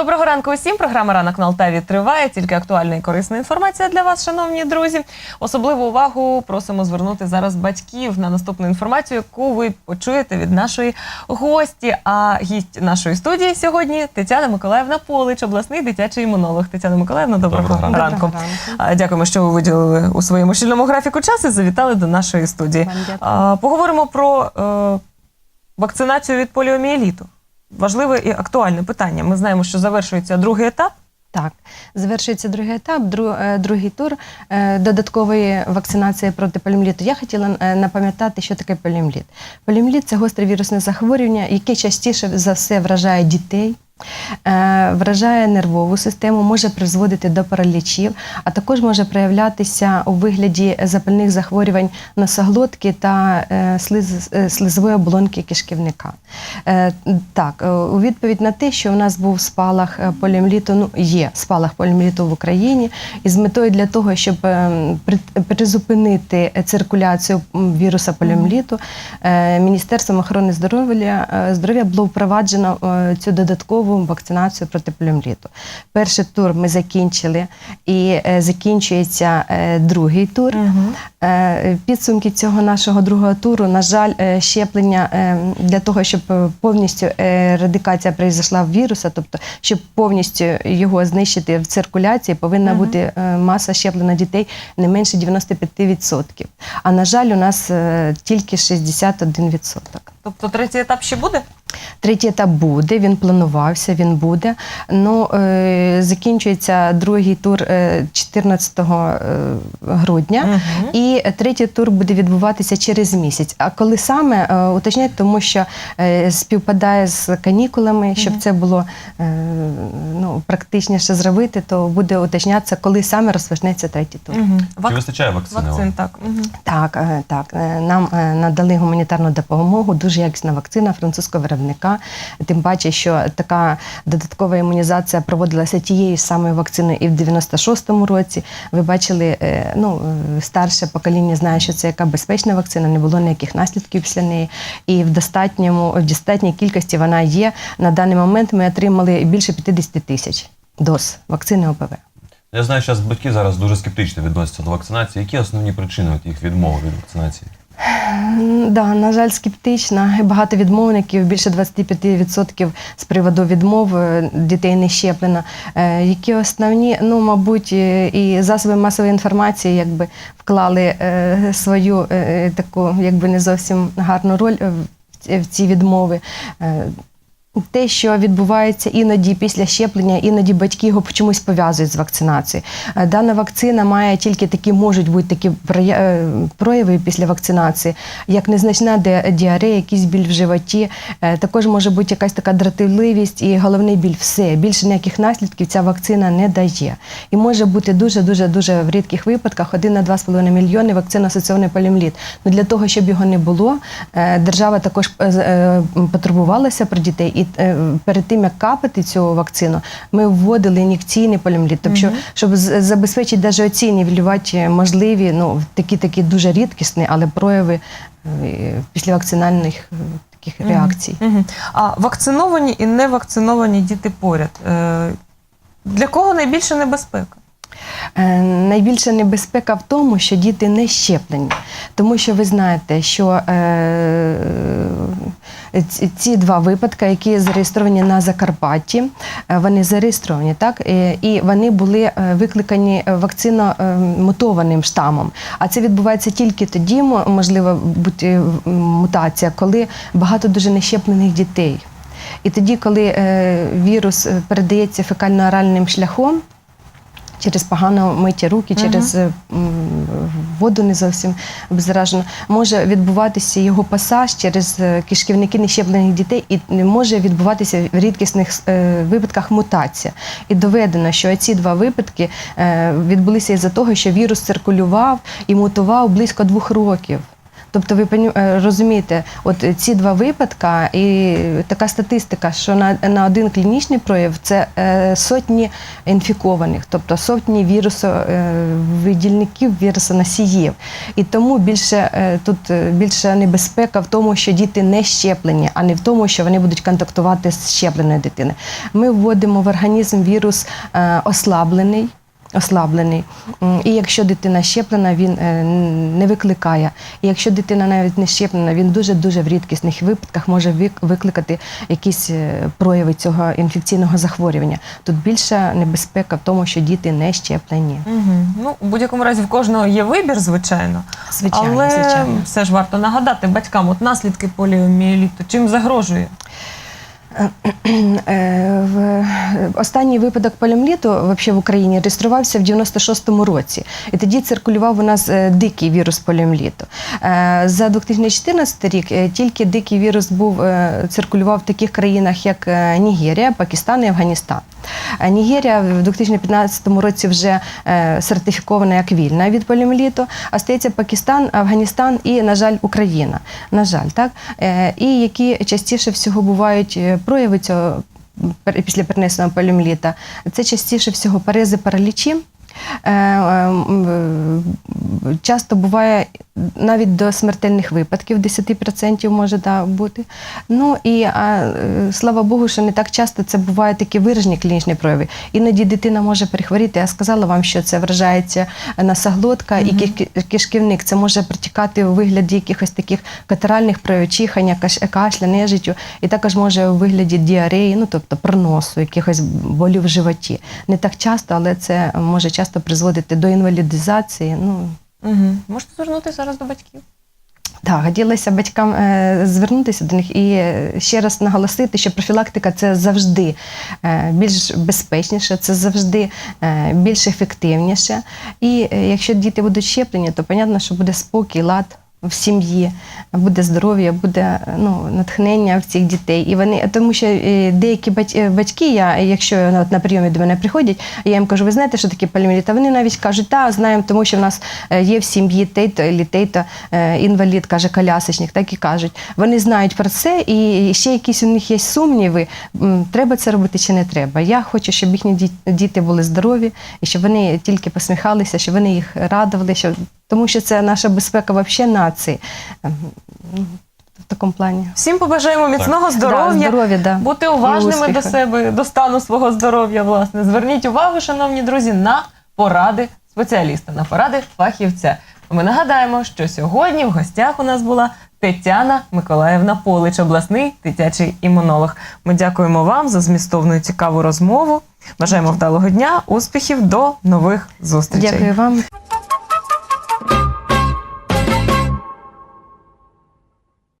Доброго ранку усім. Програма Ранок на Алтаві триває. Тільки актуальна і корисна інформація для вас, шановні друзі. Особливу увагу просимо звернути зараз батьків на наступну інформацію, яку ви почуєте від нашої гості. А гість нашої студії сьогодні Тетяна Миколаївна Полич, обласний дитячий імунолог. Тетяна Миколаївна, доброго, Доброго ранку. ранку. Доброго ранку. Дякуємо, що ви виділили у своєму щільному графіку час і завітали до нашої студії. Поговоримо про е, вакцинацію від поліомієліту. Важливе і актуальне питання. Ми знаємо, що завершується другий етап. Так, завершується другий етап, е, другий тур е, додаткової вакцинації проти поліомліту. Я хотіла е, напам'ятати, що таке поліомліт. Поліомліт – це гостре вірусне захворювання, яке частіше за все вражає дітей. Е, Вражає нервову систему, може призводити до паралічів, а також може проявлятися у вигляді запальних захворювань носоглотки та е, слиз- е, слизової оболонки кишківника. Так, у відповідь на те, що у нас був спалах поліомліту, ну є спалах поліомліту в Україні, і з метою для того, щоб призупинити циркуляцію віруса поліомліту, Міністерством охорони здоров'я здоров'я було впроваджено цю додаткову вакцинацію проти поліомліту. Перший тур ми закінчили, і е, закінчується е, другий тур. Е, Підсумки цього нашого другого туру, на жаль, щеплення для того, щоб повністю ерадикація прийшла в віруса, тобто щоб повністю його знищити в циркуляції, повинна бути е, маса щеплена дітей не менше 95%. А на жаль, у нас тільки 61%. Тобто третій етап ще буде? Третій етап буде, він планувався, він буде. Ну, е, закінчується другий тур е, 14 е, грудня, Мгм. і третій тур буде відбуватися через місяць. А коли саме е, уточнять, тому що е, співпадає з канікулами, щоб це було е, ну, практичніше зробити, то буде уточнятися, коли саме розпочнеться третій тур. Мгм. Чи вистачає вакцини? Вакцин, так. Мгм. Так, е, так. е, Нам е, надали гуманітарну допомогу, дуже якісна вакцина французького виробника. Тим паче, що така додаткова імунізація проводилася тією самою вакциною і в 96-му році. Ви бачили, е, ну старше покоління знає, що це яка безпечна вакцина, не було ніяких наслідків після неї. І в достатньому в достатній кількості вона є. На даний момент ми отримали більше 50 тисяч доз вакцини ОПВ. Я знаю, що батьки зараз дуже скептично відносяться до вакцинації. Які основні причини їх відмови від вакцинації? Да, на жаль, скептична. Багато відмовників, більше 25% з приводу відмов дітей не щеплено. Е, Які основні, ну, мабуть, і засоби масової інформації якби вклали е, свою е, таку, якби не зовсім гарну роль в ці відмови. Те, що відбувається іноді після щеплення, іноді батьки його чомусь пов'язують з вакцинацією. Е, Дана вакцина має тільки такі, можуть бути такі е, прояви після вакцинації, як незначна діарея, якийсь біль в животі. Е, Також може бути якась така дратівливість і головний біль. Все більше ніяких наслідків ця вакцина не дає. І може бути дуже дуже дуже в рідких випадках 1 на 2,5 мільйони вакцин асоційований поліомліт. Ну для того, щоб його не було, держава також потурбувалася про дітей. І е, перед тим як капати цю вакцину, ми вводили ін'єкційний поліомліт. Тобто, щоб, щоб забезпечити навіть оці нівелювати можливі, ну такі такі дуже рідкісні, але прояви е, післявакцинальних е, таких реакцій. Мгм. А вакциновані і невакциновані діти поряд. Е, Для кого найбільша небезпека? Найбільша небезпека в тому, що діти не щеплені, тому що ви знаєте, що е, ці- два випадки, які зареєстровані на Закарпатті, е, вони зареєстровані, так Е, і вони були е, викликані вакцино-мутованим штамом. А це відбувається тільки тоді, можливо мутація, коли багато дуже нещеплених дітей. І тоді, коли е, вірус е, передається фекально-оральним шляхом, через погано миті руки, через е, м, воду не зовсім обеззаражено, може відбуватися його пасаж через е, кишківники нещеплених дітей, і може відбуватися в рідкісних е, випадках мутація. І доведено, що ці два випадки відбулися із-за того, що вірус циркулював і мутував близько двох років. Тобто, ви е, розумієте, от е, ці два випадка і така статистика, що на, на один клінічний прояв це е, сотні інфікованих, тобто сотні вірусовидільників, вірусоносіїв. І тому більше е, тут е, більша небезпека в тому, що діти не щеплені, а не в тому, що вони будуть контактувати з щепленою дитиною. Ми вводимо в організм вірус е, ослаблений. Ослаблений. І якщо дитина щеплена, він е, не викликає. І якщо дитина навіть не щеплена, він дуже-дуже в рідкісних випадках може вик- викликати якісь е, прояви цього інфекційного захворювання. Тут більша небезпека в тому, що діти не щеплені. Угу. Ну, в будь-якому разі в кожного є вибір, звичайно. Звичайно, Але звичайно. все ж варто нагадати батькам, от наслідки поліомієліту, чим загрожує? Е, останній випадок поліомліту вообще в Україні реєструвався в 96-му році. І тоді циркулював у нас е, дикий вірус поліомліту. Е, За 2014 рік тільки дикий вірус був циркулював в таких країнах, як Нігерія, Пакистан і Афганістан. А Нігерія в 2015 році вже е, сертифікована як вільна від поліомліту, а стається Пакистан, Афганістан і, на жаль, Україна. На жаль, так Е, і які частіше всього бувають е, прояви цього після перенесеного поліомліта, це частіше всього парези паралічі. Е, е, е, Часто буває навіть до смертельних випадків 10% може да, бути. Ну і а, е, слава Богу, що не так часто це бувають такі виражені клінічні прояви. Іноді дитина може перехворіти. Я сказала вам, що це вражається носоглотка і киш- кишківник. Це може протікати у вигляді якихось таких катаральних проявів, чихання, кашля, нежиттю, і також може у вигляді діареї, ну тобто проносу, якихось болів в животі. Не так часто, але це може часто призводити до інвалідизації. Ну Угу. Можете звернутися зараз до батьків. так, хотілося батькам е, звернутися до них і е, ще раз наголосити, що профілактика це завжди е, більш безпечніше, це завжди більш ефективніше. І якщо діти будуть щеплені, то понятно, що буде спокій, лад. В сім'ї буде здоров'я, буде ну, натхнення в цих дітей. І вони, тому що е, деякі е, батьки, я, якщо от на прийомі до мене приходять, я їм кажу, ви знаєте, що таке поліоміеліт? А вони навіть кажуть, так, знаємо, тому що в нас е, є в сім'ї тейто, і тейто, е, інвалід, каже, колясочник, так і кажуть. Вони знають про це, і ще якісь у них є сумніви, треба це робити чи не треба. Я хочу, щоб їхні діти були здорові, і щоб вони тільки посміхалися, щоб вони їх радували, щоб, тому що це наша безпека взагалі нації. Ем, ну, В такому плані. Всім побажаємо міцного Да, здоров'я. здоров'я, да. Бути уважними до себе, до стану свого здоров'я. Власне, зверніть увагу, шановні друзі, на поради спеціаліста, на поради фахівця. Ми нагадаємо, що сьогодні в гостях у нас була Тетяна Миколаївна Полич, обласний дитячий імунолог. Ми дякуємо вам за змістовну і цікаву розмову. Бажаємо вдалого дня, успіхів, до нових зустрічей. Дякую вам.